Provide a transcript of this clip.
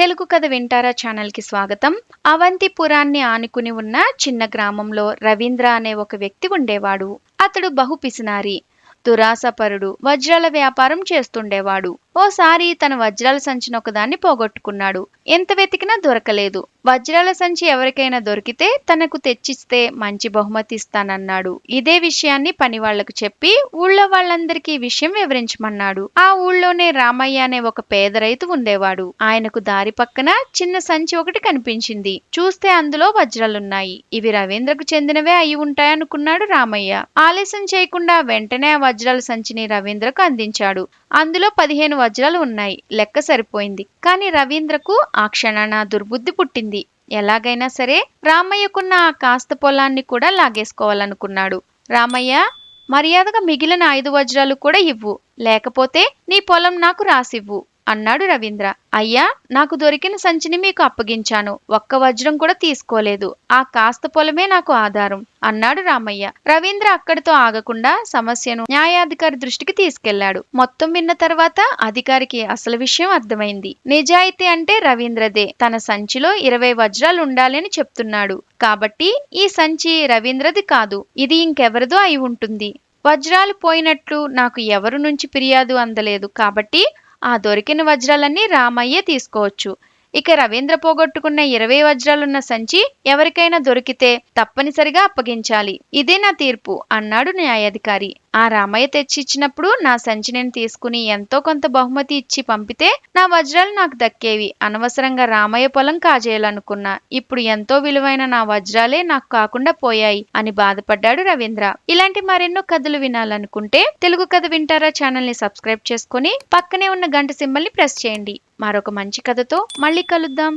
తెలుగు కథ వింటారా ఛానల్కి స్వాగతం. అవంతిపురాన్ని ఆనుకుని ఉన్న చిన్న గ్రామంలో రవీంద్ర అనే ఒక వ్యక్తి ఉండేవాడు. అతడు బహు పిసినారి. దురాసపరుడు వజ్రాల వ్యాపారం చేస్తుండేవాడు. ఓసారి తన వజ్రాల సంచిన ఒకదాన్ని పోగొట్టుకున్నాడు. ఎంత వెతికినా దొరకలేదు. వజ్రాల సంచి ఎవరికైనా దొరికితే తనకు తెచ్చిస్తే మంచి బహుమతి ఇస్తానన్నాడు. ఇదే విషయాన్ని పని వాళ్ళకు చెప్పి ఊళ్ళో వాళ్ళందరికీ ఈ విషయం వివరించమన్నాడు. ఆ ఊళ్ళోనే రామయ్య అనే ఒక పేద రైతు ఉండేవాడు. ఆయనకు దారి పక్కన చిన్న సంచి ఒకటి కనిపించింది. చూస్తే అందులో వజ్రాలున్నాయి. ఇవి రవీంద్రకు చెందినవే అయి ఉంటాయనుకున్నాడు రామయ్య. ఆలస్యం చేయకుండా వెంటనే ఆ వజ్రాల సంచిని రవీంద్రకు అందించాడు. అందులో పదిహేను వజ్రాలు ఉన్నాయి. లెక్క సరిపోయింది. కానీ రవీంద్రకు ఆ క్షణాన దుర్బుద్ధి పుట్టింది. ఎలాగైనా సరే రామయ్యకున్న ఆ కాస్త పొలాన్ని కూడా లాగేసుకోవాలనుకున్నాడు. రామయ్య మర్యాదగా మిగిలిన ఐదు వజ్రాలు కూడా ఇవ్వు. లేకపోతే నీ పొలం నాకు రాసివ్వు. అన్నాడు రవీంద్ర. అయ్యా నాకు దొరికిన సంచిని మీకు అప్పగించాను. ఒక్క వజ్రం కూడా తీసుకోలేదు. ఆ కాస్త పొలమే నాకు ఆధారం అన్నాడు రామయ్య. రవీంద్ర అక్కడితో ఆగకుండా సమస్యను న్యాయాధికారి దృష్టికి తీసుకెళ్ళాడు. మొత్తం విన్న తర్వాత అధికారికి అసలు విషయం అర్థమైంది. నిజాయితీ అంటే రవీంద్రదే. తన సంచిలో ఇరవై వజ్రాలు ఉండాలని చెప్తున్నాడు. కాబట్టి ఈ సంచి రవీంద్రది కాదు ఇది ఇంకెవరిదో అయి ఉంటుంది. వజ్రాలు పోయినట్లు నాకు ఎవరు నుంచి ఫిర్యాదు అందలేదు. కాబట్టి ఆ దొరికిన వజ్రాలన్నీ రామయ్య తీసుకోవచ్చు. ఇక రవీంద్ర పోగొట్టుకున్న ఇరవై వజ్రాలున్న సంచి ఎవరికైనా దొరికితే తప్పనిసరిగా అప్పగించాలి. ఇదే నా తీర్పు అన్నాడు న్యాయాధికారి. ఆ రామయ్య తెచ్చిచ్చినప్పుడు నా సంచి నేను తీసుకుని ఎంతో కొంత బహుమతి ఇచ్చి పంపితే నా వజ్రాలు నాకు దక్కేవి. అనవసరంగా రామయ్య పొలం కాజేయాలనుకున్నా. ఇప్పుడు ఎంతో విలువైన నా వజ్రాలే నాకు కాకుండా పోయాయి అని బాధపడ్డాడు రవీంద్ర. ఇలాంటి మరెన్నో కథలు వినాలనుకుంటే తెలుగు కథ వింటారా ఛానల్ని సబ్స్క్రైబ్ చేసుకుని పక్కనే ఉన్న గంట సింబల్ని ప్రెస్ చేయండి. మరొక మంచి కథతో మళ్ళీ కలుద్దాం.